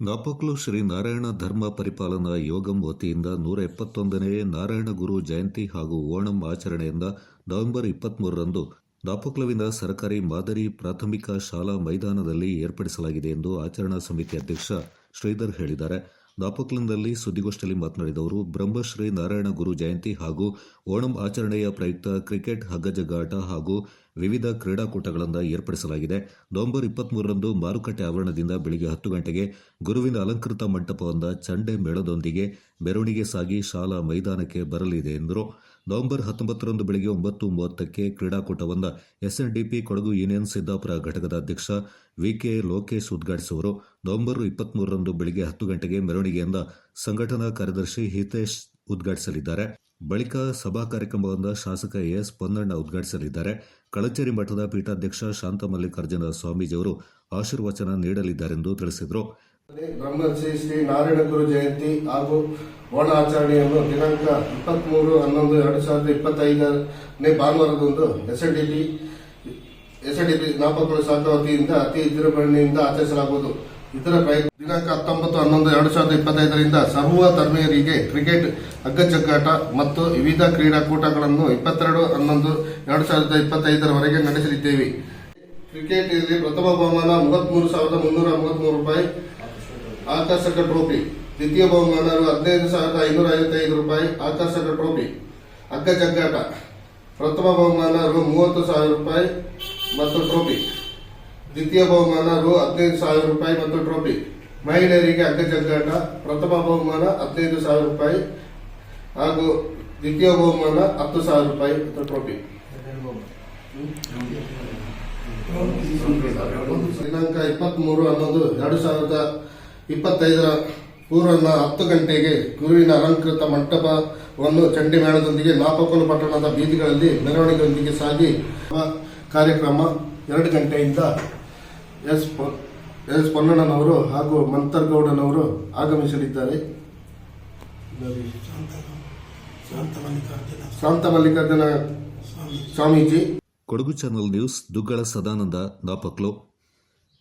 ನಾಪಕ್ಲು ಶ್ರೀ ನಾರಾಯಣ ಧರ್ಮ ಪರಿಪಾಲನಾ ಯೋಗಂ ವತಿಯಿಂದ ನೂರ ಎಪ್ಪತ್ತೊಂದನೇ ನಾರಾಯಣ ಗುರು ಜಯಂತಿ ಹಾಗೂ ಓಣಂ ಆಚರಣೆಯಿಂದ ನವೆಂಬರ್ ಇಪ್ಪತ್ತ್ಮೂರರಂದು ನಾಪಕ್ಲುವಿನ ಸರ್ಕಾರಿ ಮಾದರಿ ಪ್ರಾಥಮಿಕ ಶಾಲಾ ಮೈದಾನದಲ್ಲಿ ಏರ್ಪಡಿಸಲಾಗಿದೆ ಎಂದು ಆಚರಣಾ ಸಮಿತಿ ಅಧ್ಯಕ್ಷ ಶ್ರೀಧರ್ ಹೇಳಿದ್ದಾರೆ. ನಾಪಕ್ಲಂನಲ್ಲಿ ಸುದ್ದಿಗೋಷ್ಠಿಯಲ್ಲಿ ಮಾತನಾಡಿದ ಅವರು, ಬ್ರಹ್ಮಶ್ರೀ ನಾರಾಯಣ ಗುರು ಜಯಂತಿ ಹಾಗೂ ಓಣಂ ಆಚರಣೆಯ ಪ್ರಯುಕ್ತ ಕ್ರಿಕೆಟ್ ಹಗ್ಗಜಗಾಟ ಹಾಗೂ ವಿವಿಧ ಕ್ರೀಡಾಕೂಟಗಳನ್ನು ಏರ್ಪಡಿಸಲಾಗಿದೆ. ನವೆಂಬರ್ ಇಪ್ಪತ್ಮೂರರಂದು ಮಾರುಕಟ್ಟೆ ಆವರಣದಿಂದ ಬೆಳಿಗ್ಗೆ ಹತ್ತು ಗಂಟೆಗೆ ಗುರುವಿನ ಅಲಂಕೃತ ಮಂಟಪವೊಂದ ಚಂಡೆ ಮೇಳದೊಂದಿಗೆ ಮೆರವಣಿಗೆ ಸಾಗಿ ಶಾಲಾ ಮೈದಾನಕ್ಕೆ ಬರಲಿದೆ ಎಂದರು. ನವೆಂಬರ್ ಹತ್ತೊಂಬತ್ತರಂದು ಬೆಳಗ್ಗೆ ಒಂಬತ್ತು ಮೂವತ್ತಕ್ಕೆ ಕ್ರೀಡಾಕೂಟವನ್ನು ಎಸ್ಎನ್ಡಿಪಿ ಕೊಡಗು ಯೂನಿಯನ್ ಸಿದ್ದಾಪುರ ಘಟಕದ ಅಧ್ಯಕ್ಷ ವಿಕೆ ಲೋಕೇಶ್ ಉದ್ಘಾಟಿಸುವರು. ನವೆಂಬರ್ ಇಪ್ಪತ್ಮೂರರಂದು ಬೆಳಗ್ಗೆ ಹತ್ತು ಗಂಟೆಗೆ ಮೆರವಣಿಗೆಯಿಂದ ಸಂಘಟನಾ ಕಾರ್ಯದರ್ಶಿ ಹಿತೇಶ್ ಉದ್ಘಾಟಿಸಲಿದ್ದಾರೆ. ಬಳಿಕ ಸಭಾ ಕಾರ್ಯಕ್ರಮವೊಂದ ಶಾಸಕ ಎಸ್ ಪೊನ್ನಣ್ಣ ಉದ್ಘಾಟಿಸಲಿದ್ದಾರೆ. ಕಳಚೇರಿ ಮಠದ ಪೀಠಾಧ್ಯಕ್ಷ ಶಾಂತ ಮಲ್ಲಿಕಾರ್ಜುನ ಸ್ವಾಮೀಜಿಯವರು ಆಶೀರ್ವಚನ ನೀಡಲಿದ್ದಾರೆಂದು ತಿಳಿಸಿದರು. ಬ್ರಹ್ಮಶ್ರೀ ಶ್ರೀ ನಾರಾಯಣ ಗುರು ಜಯಂತಿ ಹಾಗೂ ಓಣ ಆಚರಣೆಯನ್ನು ದಿನಾಂಕ ಇಪ್ಪತ್ಮೂರು ಹನ್ನೊಂದು ಎರಡು ಸಾವಿರದ ಇಪ್ಪತ್ತೈದನೇ ಭಾನುವಾರದಂದು ಎಸ್ಎಡಿಪಿ ಎಸ್ಎಡಿಪಿ ನಾಪಕುಳ ಶಾಖಾ ವತಿಯಿಂದ ಅತಿ ವಿಜೃಂಭಣೆಯಿಂದ ಆಚರಿಸಲಾಗುವುದು. ಇದರ ಪ್ರಯುಕ್ತ ದಿನಾಂಕ ಹತ್ತೊಂಬತ್ತು, ಹನ್ನೊಂದು, ಎರಡು ಸಾವಿರದ ಇಪ್ಪತ್ತೈದರಿಂದ ಸರ್ವ ಧರ್ಮೀಯರಿಗೆ ಕ್ರಿಕೆಟ್ ಹಗ್ಗಜಗ್ಗಾಟ ಮತ್ತು ವಿವಿಧ ಕ್ರೀಡಾಕೂಟಗಳನ್ನು ಇಪ್ಪತ್ತೆರಡು, ಹನ್ನೊಂದು, ಎರಡು ಸಾವಿರದ ಇಪ್ಪತ್ತೈದರವರೆಗೆ ನಡೆಸಲಿದ್ದೇವೆ. ಕ್ರಿಕೆಟ್ ಇಲ್ಲಿ ಪ್ರಥಮ ಬಹುಮಾನ ಮೂವತ್ಮೂರು ಸಾವಿರದ ಮುನ್ನೂರ ಮೂವತ್ಮೂರು ರೂಪಾಯಿ, ಆಕರ್ಷಕ ಟ್ರೋಫಿ. ದ್ವಿತೀಯ ಬಹುಮಾನ ಹದಿನೈದು ಸಾವಿರದ ಐನೂರ ಐವತ್ತೈದು ರೂಪಾಯಿ, ಆಕರ್ಷಕ ಟ್ರೋಫಿ. ಅಗ್ಗಜಗ್ಗಾಟ ಪ್ರಥಮ ಬಹುಮಾನ ಮೂವತ್ತು ಸಾವಿರ ರೂಪಾಯಿ ಮತ್ತು ಟ್ರೋಫಿ. ದ್ವಿತೀಯ ಬಹುಮಾನ ರು ಹದಿನೈದು ಸಾವಿರ ರೂಪಾಯಿ ಮತ್ತು ಟ್ರೋಫಿ. ಮಹಿಳೆಯರಿಗೆ ಅಗ್ಗಜಗ್ಗಾಟ ಪ್ರಥಮ ಬಹುಮಾನ ಹದಿನೈದು ಸಾವಿರ ರೂಪಾಯಿ. ಹಾಗೂ ದ್ವಿತೀಯ ಬಹುಮಾನ ಹತ್ತು ಸಾವಿರ ರೂಪಾಯಿ ಮತ್ತು ಟ್ರೋಫಿ. ದಿನಾಂಕ ಇಪ್ಪತ್ಮೂರು ಹನ್ನೊಂದು ಎರಡು ಸಾವಿರದ ಇಪ್ಪತ್ತೈದರ ಪೂರ್ವನ್ನ ಹತ್ತು ಗಂಟೆಗೆ ಗುರುವಿನ ಅಲಂಕೃತ ಮಂಟಪವನ್ನು ಚಂಡಿ ಮೇಳದೊಂದಿಗೆ ನಾಪಕೋಲು ಪಟ್ಟಣದ ಬೀದಿಗಳಲ್ಲಿ ಮೆರವಣಿಗೆಯೊಂದಿಗೆ ಸಾಗಿ ಕಾರ್ಯಕ್ರಮ ಎರಡು ಗಂಟೆಯಿಂದ ಎಸ್ ಪೊ- ಎಸ್ ಪೊನ್ನಣ್ಣನವರು ಹಾಗೂ ಮಂತರ್ಗೌಡನವರು ಆಗಮಿಸಲಿದ್ದಾರೆ. Shanta Mallikarjuna Swamiji. Kodagu channel news Duggala Sadananda Napoklu.